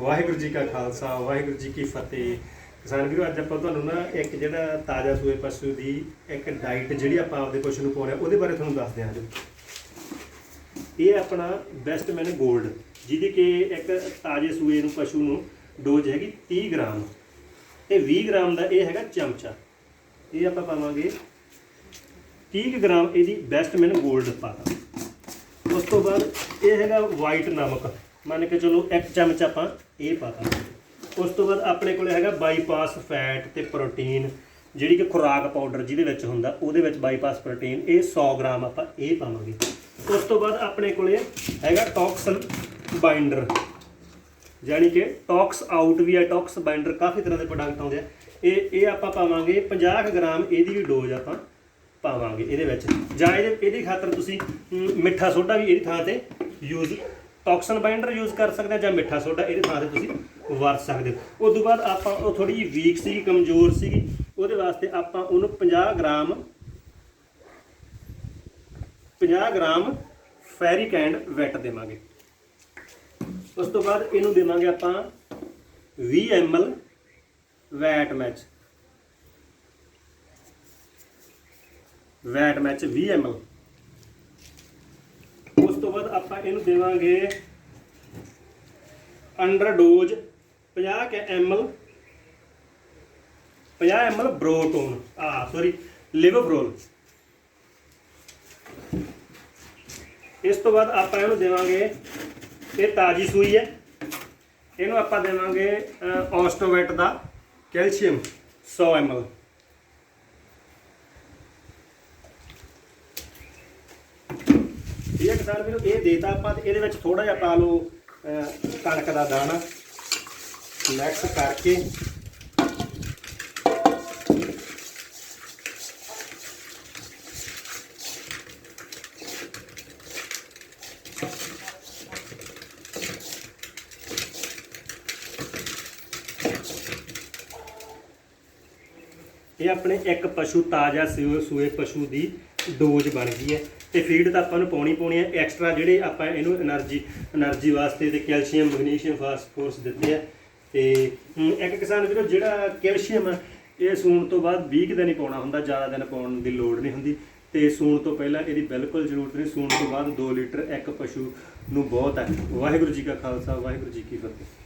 ਵਾਹਿਗੁਰੂ ਜੀ ਕਾ ਖਾਲਸਾ, ਵਾਹਿਗੁਰੂ ਜੀ ਕੀ ਫਤਿਹ। ਕਿਸਾਨ ਵੀਰੋ, ਅੱਜ ਆਪਾਂ ਤੁਹਾਨੂੰ ਨਾ ਇੱਕ ਜਿਹੜਾ ਤਾਜ਼ਾ ਸੂਏ ਪਸ਼ੂ ਦੀ ਇੱਕ ਡਾਈਟ ਜਿਹੜੀ ਆਪਾਂ ਆਪਦੇ ਪਸ਼ੂ ਨੂੰ ਪਾਉਣੇ ਆ ਉਹਦੇ ਬਾਰੇ ਤੁਹਾਨੂੰ ਦੱਸਦੇ ਹਾਂ ਜੀ ਇਹ ਆਪਣਾ ਬੈਸਟ ਮੈਨ 골ਡ ਜਿਹਦੀ ਕਿ ਇੱਕ ਤਾਜ਼ੇ ਸੂਏ ਨੂੰ, ਪਸ਼ੂ ਨੂੰ ਡੋਜ਼ ਹੈਗੀ 30 ਗ੍ਰਾਮ। ਤੇ 20 ਗ੍ਰਾਮ ਦਾ ਇਹ ਹੈਗਾ ਚਮਚਾ। ਇਹ ਆਪਾਂ ਪਾਵਾਂਗੇ 30 ਕੁ ਗ੍ਰਾਮ ਇਹਦੀ ਬੈਸਟ ਮੈਨ 골ਡ ਪਾਤਾ ਉਸ ਤੋਂ ਬਾਅਦ ਇਹ ਹੈਗਾ ਵਾਈਟ ਨਮਕ। ਮੰਨ ਕੇ ਚਲੋ ਇੱਕ ਚਮਚ ਆਪਾਂ ਇਹ ਪਾਤਾ ਉਸ ਤੋਂ ਬਾਅਦ ਆਪਣੇ ਕੋਲੇ ਹੈਗਾ ਬਾਈਪਾਸ ਫੈਟ ਤੇ ਪ੍ਰੋਟੀਨ ਜਿਹੜੀ ਕਿ ਖੁਰਾਕ ਪਾਊਡਰ ਜਿਹਦੇ ਵਿੱਚ ਹੁੰਦਾ, ਉਹਦੇ ਵਿੱਚ ਬਾਈਪਾਸ ਪ੍ਰੋਟੀਨ ਇਹ 100 ਗ੍ਰਾਮ ਆਪਾਂ ਇਹ ਪਾਵਾਂਗੇ। ਉਸ ਤੋਂ ਬਾਅਦ ਆਪਣੇ ਕੋਲੇ ਹੈਗਾ ਟੌਕਸਨ ਬਾਈਂਡਰ ਯਾਨੀ ਕਿ ਟੌਕਸ ਆਊਟ ਵੀ ਹੈ ਟੌਕਸ ਬਾਈਂਡਰ ਕਾਫੀ ਤਰ੍ਹਾਂ ਦੇ ਪ੍ਰੋਡਕਟ ਆਉਂਦੇ ਆ। ਇਹ ਇਹ ਆਪਾਂ ਪਾਵਾਂਗੇ 50 ਕੁ ਗ੍ਰਾਮ ਇਹਦੀ ਵੀ ਡੋਜ਼ ਆਪਾਂ ਪਾਵਾਂਗੇ ਇਹਦੇ ਵਿੱਚ। ਜਾਂ ਇਹਦੇ, ਇਹਦੀ ਖਾਤਰ ਤੁਸੀਂ ਮਿੱਠਾ ਸੋਡਾ ਵੀ ਇਹਦੀ ਥਾਂ ਤੇ ਯੂਜ਼ ਟੌਕਸਨ ਬਾਈਂਡਰ ਯੂਜ਼ ਕਰ ਸਕਦੇ ਆ ਜਾਂ ਮਿੱਠਾ ਸੋਡਾ, ਇਹਦੇ ਥਾਂ ਤੇ ਤੁਸੀਂ ਵਰਤ ਸਕਦੇ ਹੋ। ਉਸ ਤੋਂ ਬਾਅਦ ਆਪਾਂ ਉਹ ਥੋੜੀ ਜਿਹੀ ਵੀਕ ਸੀਗੀ, ਕਮਜ਼ੋਰ ਸੀਗੀ, ਉਹਦੇ ਵਾਸਤੇ ਆਪਾਂ ਉਹਨੂੰ 50 gram 50 gram ferric and VAT ਦੇਵਾਂਗੇ। ਉਸ ਤੋਂ ਬਾਅਦ ਇਹਨੂੰ ਦੇਵਾਂਗੇ ਆਪਾਂ 20 ml VAT match VAT match 20 ml ਉਸ ਬਾਅਦ ਆਪਾਂ ਇਹਨੂੰ ਦੇਵਾਂਗੇ ਅੰਡਰ ਡੋਜ਼ 50 ਕੇ ml 50 ml ਬਰੋਟੋਨ। ਆ ਸੌਰੀ ਲਿਵੋਬਰੋਲ ਇਸ ਤੋਂ ਬਾਅਦ ਆਪਾਂ ਇਹਨੂੰ ਦੇਵਾਂਗੇ, ਇਹ ਤਾਜੀ ਸੂਈ ਹੈ। ਇਹਨੂੰ ਆਪਾਂ ਦੇਵਾਂਗੇ ਔਸਟੋਵੈਟ ਦਾ ਕੈਲਸ਼ੀਅਮ 100 ml ਇਹ ਕਿਸਾਨ ਵੀਰੋ ਇਹ ਦੇਤਾ ਆਪਾਂ ਤੇ ਇਹਦੇ ਵਿੱਚ ਥੋੜਾ ਜਿਹਾ ਪਾ ਲਓ ਕਣਕ ਦਾ ਦਾਣਾ। ਮਿਕਸ ਕਰਕੇ। ਇਹ ਆਪਣੇ ਇੱਕ ਪਸ਼ੂ ਤਾਜ਼ਾ ਸੂਏ ਸੂਏ ਪਸ਼ੂ ਦੀ ਡੋਜ਼ ਬਣ ਗਈ ਹੈ ਤੇ ਫੀਡ ਤਾਂ ਆਪਾਂ ਨੂੰ ਪਾਉਣੀ ਪਾਉਣੀ ਹੈ ਐਕਸਟਰਾ ਜਿਹੜੇ ਆਪਾਂ ਇਹਨੂੰ એનર્ਜੀ એનર્ਜੀ ਵਾਸਤੇ ਤੇ ਕੈਲਸ਼ੀਅਮ ਮੈਗਨੀਸ਼ੀਅਮ ਫਾਸਫੋਰਸ ਦਿੱਤੇ ਆ। ਤੇ ਇੱਕ ਕਿਸਾਨ ਵੀਰੋ, ਜਿਹੜਾ ਕੈਲਸ਼ੀਅਮ ਇਹ ਸੂਣ ਤੋਂ ਬਾਅਦ 20 ਦਿਨ ਹੀ ਪਾਉਣਾ ਹੁੰਦਾ, ਜ਼ਿਆਦਾ ਦਿਨ ਪਾਉਣ ਦੀ ਲੋੜ ਨਹੀਂ ਹੁੰਦੀ। ਤੇ ਸੂਣ ਤੋਂ ਪਹਿਲਾਂ ਇਹਦੀ ਬਿਲਕੁਲ ਜ਼ਰੂਰਤ ਨਹੀਂ, ਸੂਣ ਤੋਂ ਬਾਅਦ 2 ਲੀਟਰ ਇੱਕ ਪਸ਼ੂ ਨੂੰ ਬਹੁਤ ਹੈ। ਵਾਹਿਗੁਰੂ ਜੀ ਕਾ ਖਾਲਸਾ, ਵਾਹਿਗੁਰੂ ਜੀ ਕੀ ਫਤਿਹ।